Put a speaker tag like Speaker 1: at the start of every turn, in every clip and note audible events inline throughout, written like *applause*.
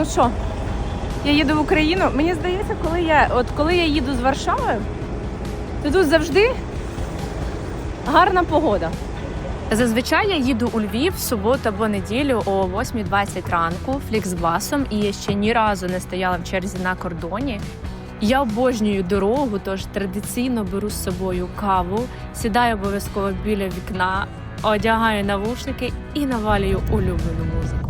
Speaker 1: Ну що, я їду в Україну. Мені здається, коли я, от коли я їду з Варшави, то тут завжди гарна погода. Зазвичай я їду у Львів в суботу або неділю о 8.20 ранку фліксбасом і я ще ні разу не стояла в черзі на кордоні. Я обожнюю дорогу, тож традиційно беру з собою каву, сідаю обов'язково біля вікна, одягаю навушники і навалюю улюблену музику.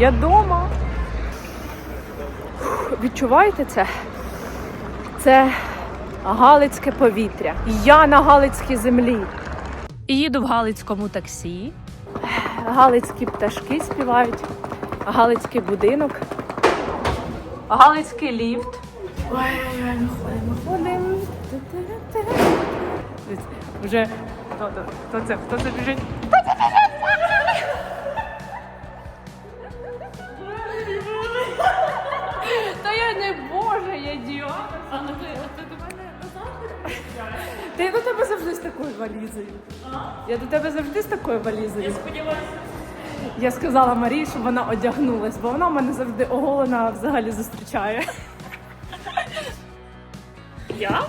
Speaker 1: я дома. Відчуваєте це? Це галицьке повітря. Я на галицькій землі. Їду в галицькому таксі. Галицькі пташки співають, галицький будинок, галицький ліфт. Ой-ой-ой, ми ходимо, ходимо. Вже хто, то- хто це? Хто це біжить? Та я до тебе завжди з такою валізою. Я до тебе завжди з такою валізою. Я сподіваюся. Я сказала Марії, щоб вона одягнулась, бо вона мене завжди оголена взагалі зустрічає. Я?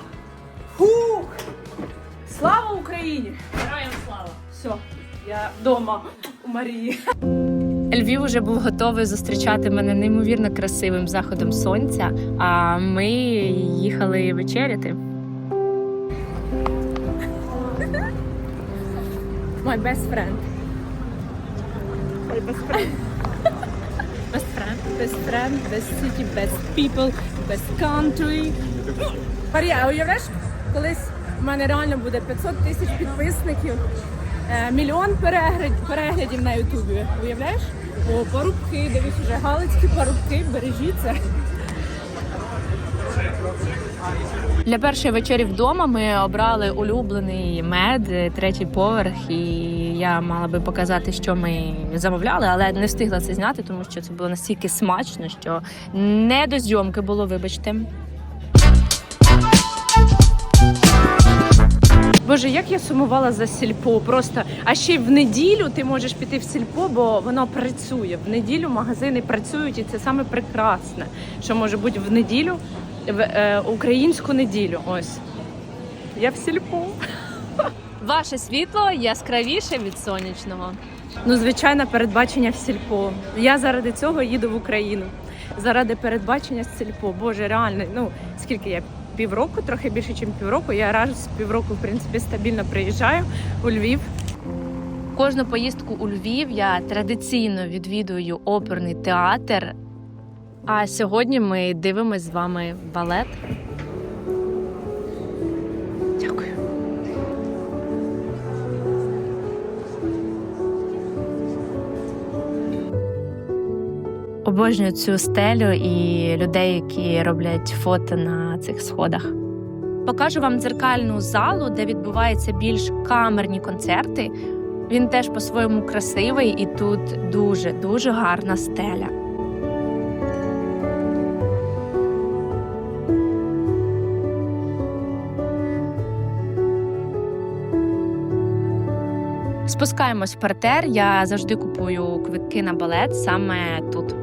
Speaker 1: Фух! Слава Україні! Героям слава! Все, я вдома у Марії. Львів уже був готовий зустрічати мене неймовірно красивим заходом сонця, а ми їхали вечеряти. My best friend. My best friend. *laughs* Best friend. Best friend, best city, best people, best country. Марія, а уявляєш, колись в мене реально буде 500 тисяч підписників, е, мільйон перегляд, переглядів на Ютубі. Уявляєш? О, парубки, дивись, вже галицькі парубки, бережіться. Для першої вечері вдома ми обрали улюблений мед, третій поверх, і я мала би показати, що ми замовляли, але не встигла це зняти, тому що це було настільки смачно, що не до зйомки було, вибачте. Боже, як я сумувала за сільпо. Просто а ще й в неділю ти можеш піти в сільпо, бо воно працює. В неділю магазини працюють, і це саме прекрасне, що може бути в неділю, е, українську неділю. Ось я в сільпо. Ваше світло яскравіше від сонячного. Ну, звичайно, передбачення в сільпо. Я заради цього їду в Україну. Заради передбачення з сільпо. Боже, реально, ну скільки я півроку, трохи більше, ніж півроку. Я раз з півроку, в принципі, стабільно приїжджаю у Львів. Кожну поїздку у Львів я традиційно відвідую оперний театр. А сьогодні ми дивимось з вами балет. Дякую. Обожнюю цю стелю і людей, які роблять фото на цих сходах. Покажу вам дзеркальну залу, де відбуваються більш камерні концерти. Він теж по-своєму красивий, і тут дуже дуже гарна стеля. Спускаємось в партер. Я завжди купую квитки на балет саме тут.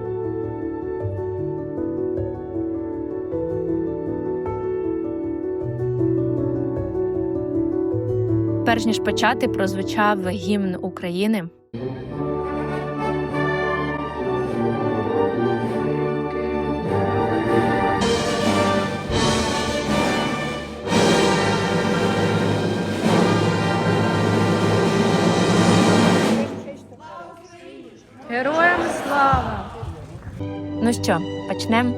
Speaker 1: Перш ніж почати, прозвучав гімн України. Ну що, почнемо?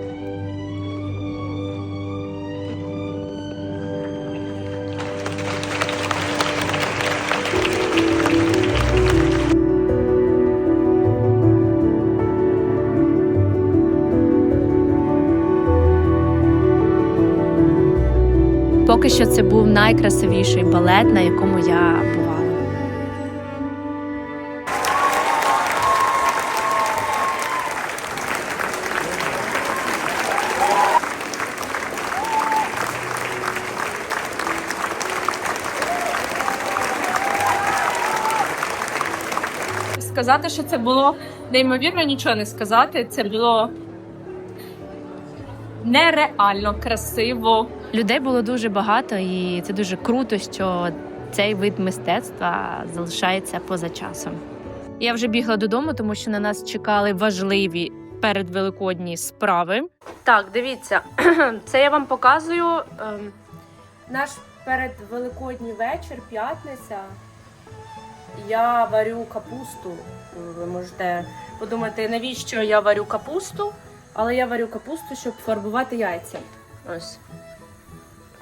Speaker 1: Поки що це був найкрасивіший балет, на якому я була. Сказати, що це було неймовірно, нічого не сказати. Це було нереально красиво. Людей було дуже багато, і це дуже круто, що цей вид мистецтва залишається поза часом. Я вже бігла додому, тому що на нас чекали важливі передвеликодні справи. Так, дивіться, *clears throat* це я вам показую ем, наш передвеликодній вечір, п'ятниця. Я варю капусту. Ви можете подумати, навіщо я варю капусту, але я варю капусту, щоб фарбувати яйця. Ось.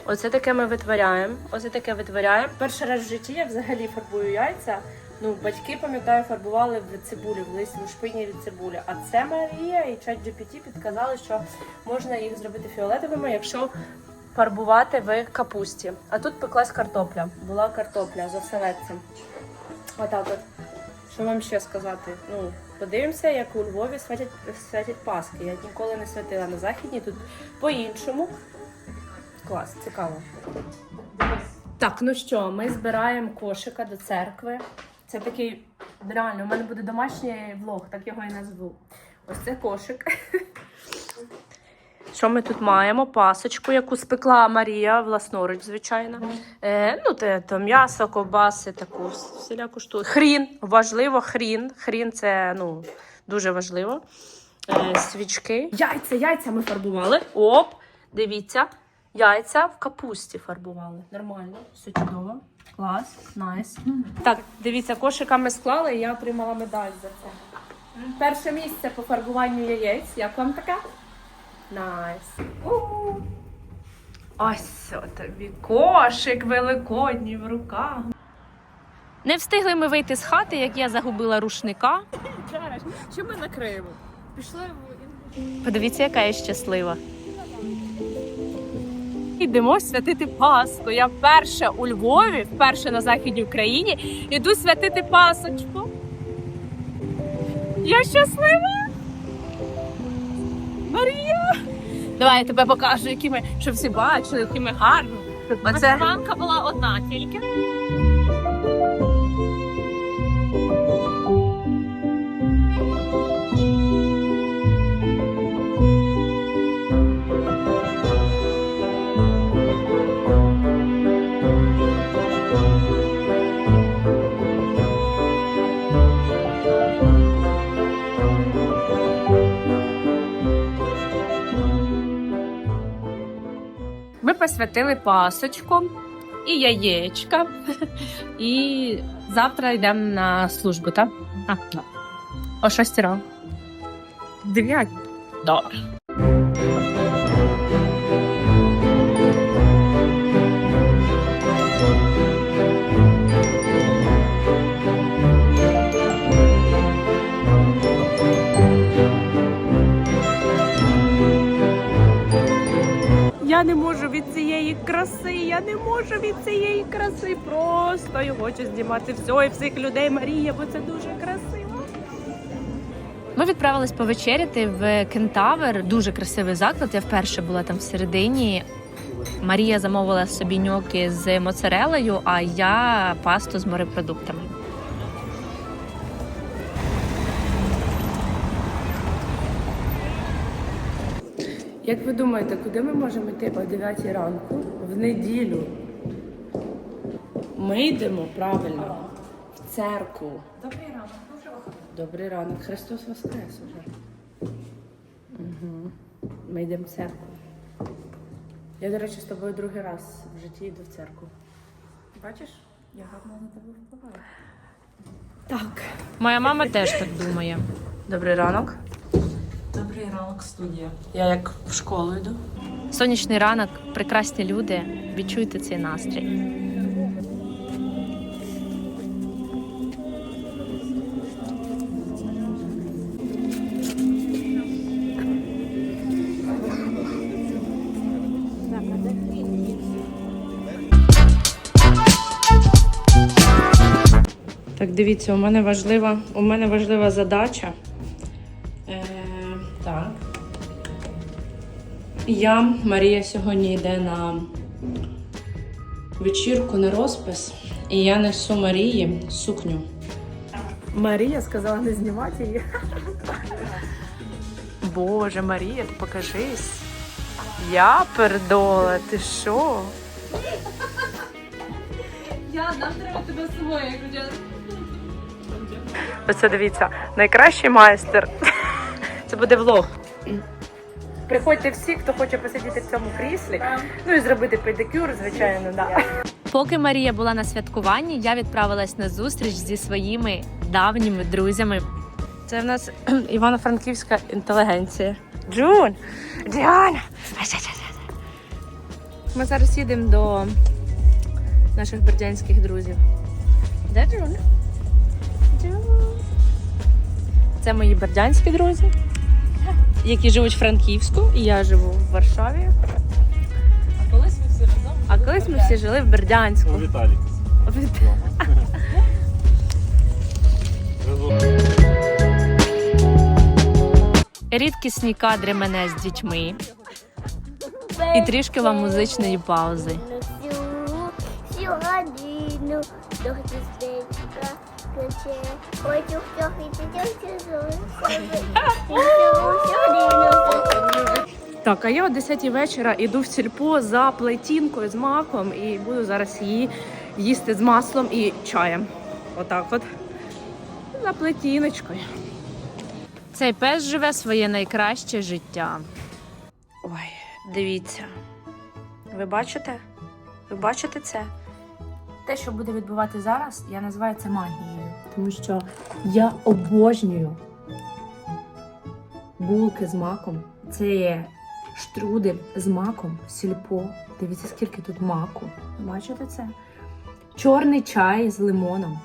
Speaker 1: Оце таке ми витворяємо. Оце таке витворяємо. Перший раз в житті я взагалі фарбую яйця. Ну, батьки, пам'ятаю, фарбували в цибулі, в листі в шпині від цибулі. А це Марія і чат GPT підказали, що можна їх зробити фіолетовими, якщо фарбувати в капусті. А тут пеклась картопля. Була картопля з оселедцем. Отак от. Що вам ще сказати? Ну, подивимося, як у Львові святять, святять Паски. Я ніколи не святила на Західній, тут по-іншому. Клас, цікаво. Так, ну що, ми збираємо кошика до церкви. Це такий, реально, у мене буде домашній влог, так його і назву. Ось це кошик. Що ми тут маємо? Пасочку, яку спекла Марія власноруч, звичайно. Е, ну, те, то м'ясо, ковбаси, таку всіляку штуку. Хрін, важливо, хрін. Хрін це ну, дуже важливо. Е, свічки. Яйця, яйця ми фарбували. Оп, дивіться. Яйця в капусті фарбували. Нормально, все чудово. Клас, найс. Так, дивіться, кошика ми склали, і я отримала медаль за це. Перше місце по фарбуванню яєць. Як вам таке? Найс. У-у. Ось тобі кошик великодній в руках. Не встигли ми вийти з хати, як я загубила рушника.
Speaker 2: Що ми накриємо? Пішли в
Speaker 1: Подивіться, яка я щаслива. Йдемо святити Пасху. Я вперше у Львові, вперше на Західній Україні, іду святити Пасочку. Я щаслива. Марія! Давай я тебе покажу, які ми, щоб всі бачили, які ми гарні. Оце...
Speaker 2: Вишиванка була одна тільки.
Speaker 1: Ми посвятили пасочку і яєчка. *laughs* І завтра йдемо на службу, так? А, так. О 6 ранку. Дев'ять. Добре. Не можу від цієї краси, я не можу від цієї краси. Просто я хочу знімати все і всіх людей Марія, бо це дуже красиво. Ми відправились повечеряти в Кентавер. Дуже красивий заклад. Я вперше була там всередині. Марія замовила собі ньоки з моцарелею, а я пасту з морепродуктами. Як ви думаєте, куди ми можемо йти о 9 ранку в неділю? Ми йдемо правильно в церкву.
Speaker 2: Добрий ранок.
Speaker 1: Добрий ранок. Христос Воскрес уже. Угу. Ми йдемо в церкву. Я, до речі, з тобою другий раз в житті йду в церкву.
Speaker 2: Бачиш, я гарно на тебе впливаю.
Speaker 1: Так. Моя мама теж так думає. Добрий ранок.
Speaker 2: Добрий ранок, студія.
Speaker 1: Я як в школу йду. Сонячний ранок, прекрасні люди. Відчуйте цей настрій. Так, дивіться, у мене важлива у мене важлива задача. Я, Марія, сьогодні йде на вечірку на розпис, і я несу Марії сукню. Марія сказала не знімати її. Боже, Марія, ти покажись. Я пердола, ти що?
Speaker 2: Я, нам треба тебе з собою, як
Speaker 1: Оце дивіться, найкращий майстер. Це буде влог. Приходьте всі, хто хоче посидіти в цьому кріслі. Ну і зробити педикюр, звичайно, да.
Speaker 3: Поки Марія була на святкуванні, я відправилась на зустріч зі своїми давніми друзями.
Speaker 1: Це в нас *clears throat* івано-франківська інтелігенція. Джун! Діана! Ми зараз їдемо до наших бердянських друзів. Де Джун? Джун. Це мої бердянські друзі, які живуть в Франківську, і я живу в Варшаві.
Speaker 2: А колись ми всі разом.
Speaker 1: А колись ми всі жили в Бердянську.
Speaker 4: У Віталіка. *laughs*
Speaker 3: Рідкісні кадри мене з дітьми і трішки вам музичної паузи.
Speaker 1: Так, а я о 10 вечора іду в сільпо за плетінкою з маком і буду зараз її їсти з маслом і чаєм. Отак от. За плетіночкою.
Speaker 3: Цей пес живе своє найкраще життя.
Speaker 1: Ой, дивіться. Ви бачите? Ви бачите це? Те, що буде відбувати зараз, я називаю це магією. Тому що я обожнюю булки з маком. Це є штрудель з маком, сільпо. Дивіться, скільки тут маку. Бачите це? Чорний чай з лимоном,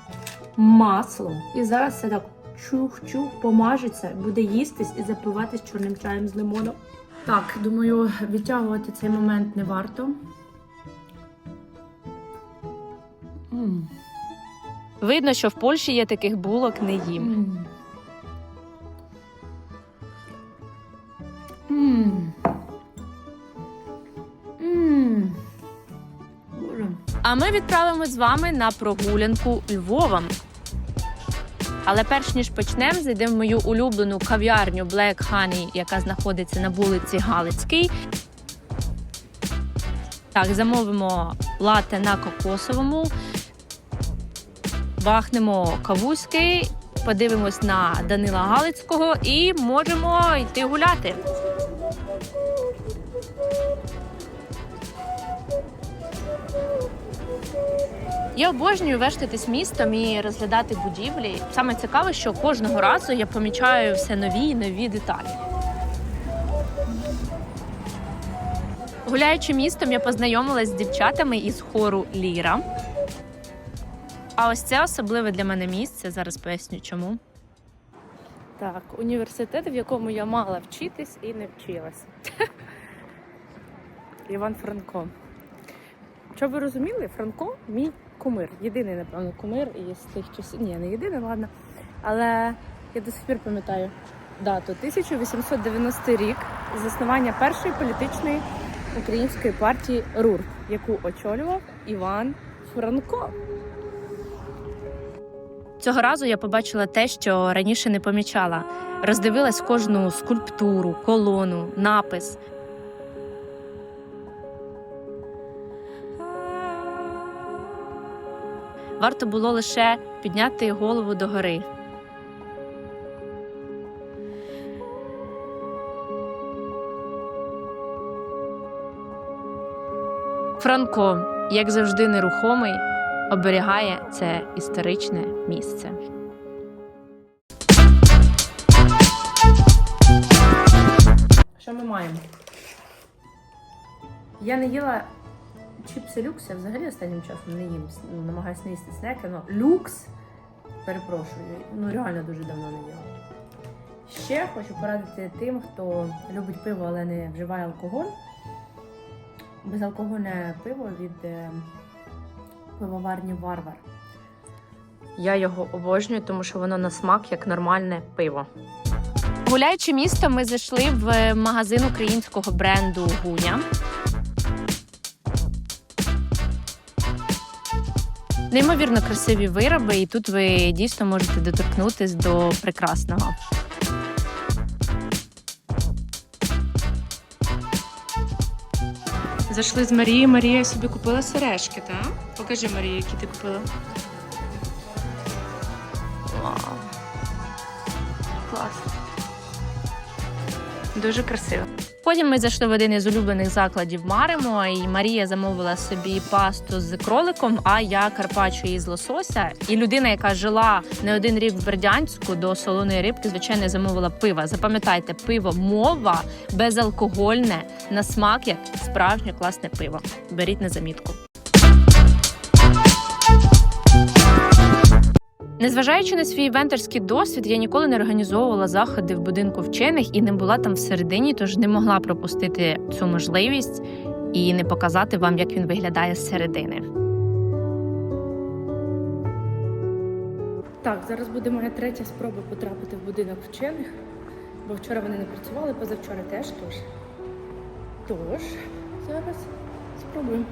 Speaker 1: масло. І зараз це так чух-чух помажеться, буде їстись і запиватись чорним чаєм з лимоном. Так, думаю, відтягувати цей момент не варто. М,
Speaker 3: Видно, що в Польщі я таких булок не їм. А ми відправимо з вами на прогулянку Львовом. Але перш ніж почнемо, зайдемо в мою улюблену кав'ярню Black Honey, яка знаходиться на вулиці Галицькій. Так, замовимо лате на кокосовому, бахнемо кавузький, подивимось на Данила Галицького і можемо йти гуляти. Я обожнюю вештатись містом і розглядати будівлі. Саме цікаве, що кожного разу я помічаю все нові і нові деталі. Гуляючи містом, я познайомилась з дівчатами із хору Ліра. А ось це особливе для мене місце. Зараз поясню чому.
Speaker 1: Так, університет, в якому я мала вчитись і не вчилась. *laughs* Іван Франко. Щоб ви розуміли, Франко мій кумир. Єдиний, напевно, кумир із тих часів. Ні, не єдиний, ладно. Але я до сих пір пам'ятаю дату 1890 рік заснування першої політичної української партії РУР, яку очолював Іван Франко.
Speaker 3: Цього разу я побачила те, що раніше не помічала. Роздивилась кожну скульптуру, колону, напис. Варто було лише підняти голову догори. Франко, як завжди, нерухомий, оберігає це історичне місце.
Speaker 1: Що ми маємо? Я не їла чіпси люкс, я взагалі останнім часом не їм, ну, намагаюся не їсти снеки, але люкс, перепрошую, ну реально дуже давно не їла. Ще хочу порадити тим, хто любить пиво, але не вживає алкоголь. Безалкогольне пиво від е, пивоварні Варвар.
Speaker 4: Я його обожнюю, тому що воно на смак як нормальне пиво.
Speaker 1: Гуляючи місто, ми зайшли в магазин українського бренду Гуня. Неймовірно красиві вироби, і тут ви дійсно можете доторкнутись до прекрасного.
Speaker 4: Зайшли з Марією. Марія собі купила сережки, так? Покажи Марія, які ти купила. Вау. Клас. Дуже красиво.
Speaker 1: Потім ми зайшли в один із улюблених закладів Маримо, і Марія замовила собі пасту з кроликом, а я карпаччо із лосося. І людина, яка жила не один рік в Бердянську до солоної рибки, звичайно, замовила пиво. Запам'ятайте, пиво мова безалкогольне на смак як справжнє класне пиво. Беріть на замітку. Незважаючи на свій вентерський досвід, я ніколи не організовувала заходи в будинку вчених і не була там всередині, тож не могла пропустити цю можливість і не показати вам, як він виглядає зсередини.
Speaker 4: Так, зараз буде моя третя спроба потрапити в будинок вчених, бо вчора вони не працювали, позавчора теж тож. Тож, зараз спробуємо.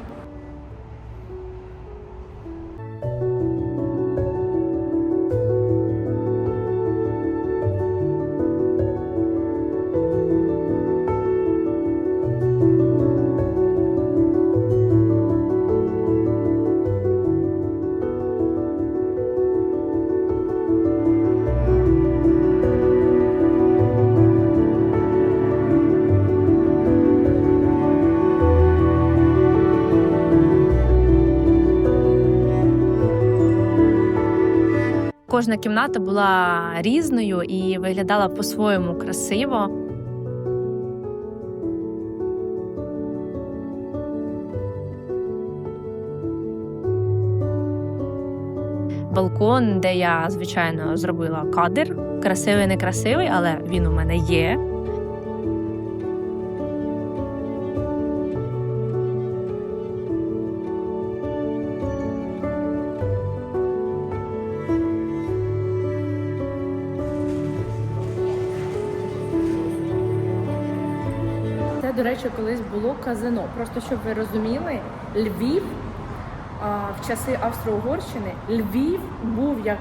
Speaker 1: Кожна кімната була різною і виглядала по-своєму красиво. Балкон, де я, звичайно, зробила кадр. Красивий, не красивий, але він у мене є.
Speaker 4: Це, колись було казино. Просто щоб ви розуміли, Львів в часи Австро-Угорщини Львів був як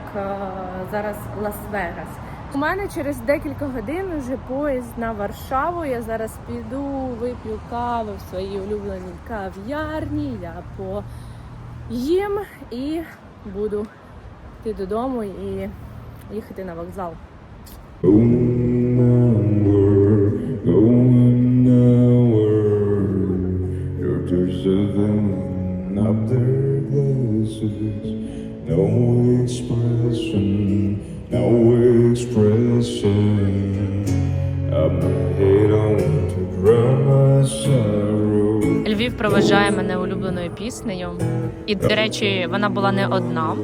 Speaker 4: зараз Лас-Вегас. У мене через декілька годин вже поїзд на Варшаву. Я зараз піду, вип'ю каву в своїй улюбленій кав'ярні. Я поїм і буду йти додому і їхати на вокзал.
Speaker 5: Expression, no.
Speaker 1: Львів проважає мене улюбленою піснею. І, до речі, вона була не одна.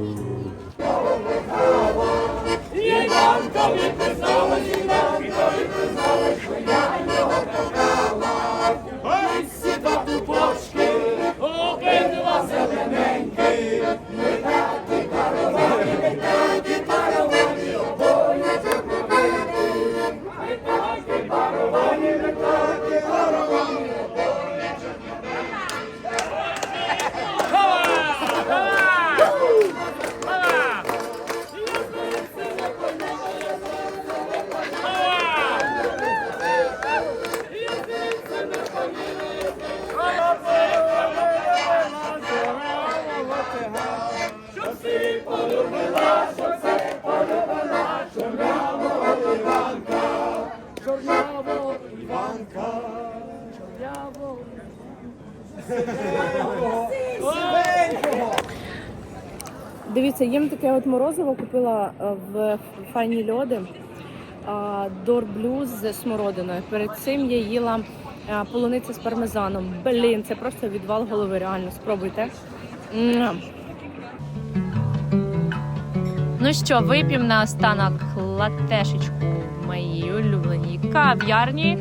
Speaker 4: Дивіться, їм таке от морозиво купила е, в файні льоди. Дор блюз з смородиною. Перед цим я їла е, полуницю з пармезаном. Блін, це просто відвал голови. Реально спробуйте.
Speaker 1: Ну що, вип'ємо на останок латешечку в моїй улюбленій кав'ярні.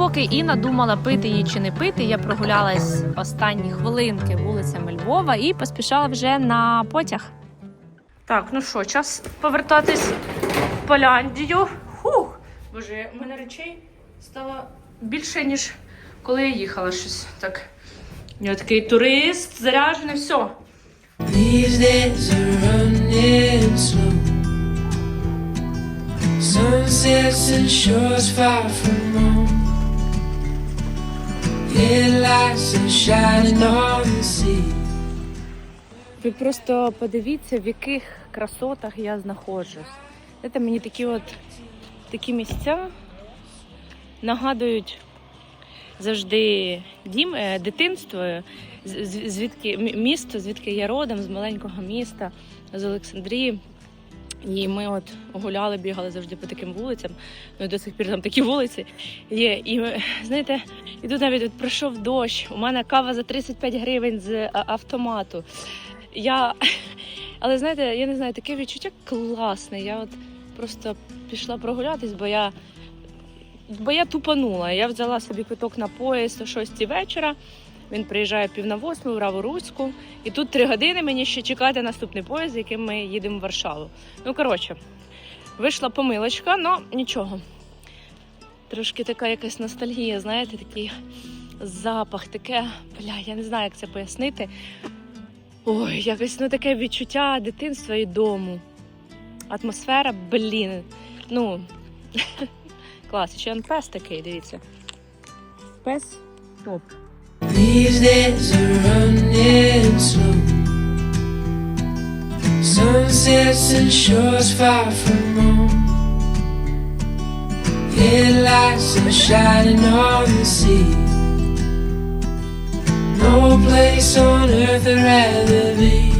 Speaker 3: Поки Інна думала, пити її чи не пити, я прогулялась останні хвилинки вулицями Львова і поспішала вже на потяг.
Speaker 1: Так, ну що, час повертатись в Поляндію. Хух! Боже, у мене речей стало більше, ніж коли я їхала щось. Так. Я такий турист, заряджений, все.
Speaker 6: These days are running slow. Sunsets and shores far from home.
Speaker 1: Ви просто подивіться, в яких красотах я знаходжусь. Знаєте, мені такі от такі місця нагадують завжди дім, е, дитинство, звідки місто, звідки я родом, з маленького міста, з Олександрії. І ми от гуляли, бігали завжди по таким вулицям. Ну і до сих пір там такі вулиці є. І знаєте, і тут навіть от пройшов дощ. У мене кава за 35 гривень з автомату. Я, але знаєте, я не знаю, таке відчуття класне. Я от просто пішла прогулятись, бо я, бо я тупанула. Я взяла собі квиток на поїзд о 6 вечора. Він приїжджає пів на восьму в Раворуцьку. І тут три години мені ще чекати наступний поїзд, яким ми їдемо в Варшаву. Ну, коротше, вийшла помилочка, але нічого. Трошки така якась ностальгія, знаєте, такий запах, таке, бля, я не знаю, як це пояснити. Ой, якось ну таке відчуття дитинства і дому. Атмосфера, блін. Ну, *laughs* клас, ще пес такий, дивіться. Пес топ.
Speaker 6: These days are running slow. Sunsets and shores far from home. Headlights are shining on the sea. No place on earth I'd rather be.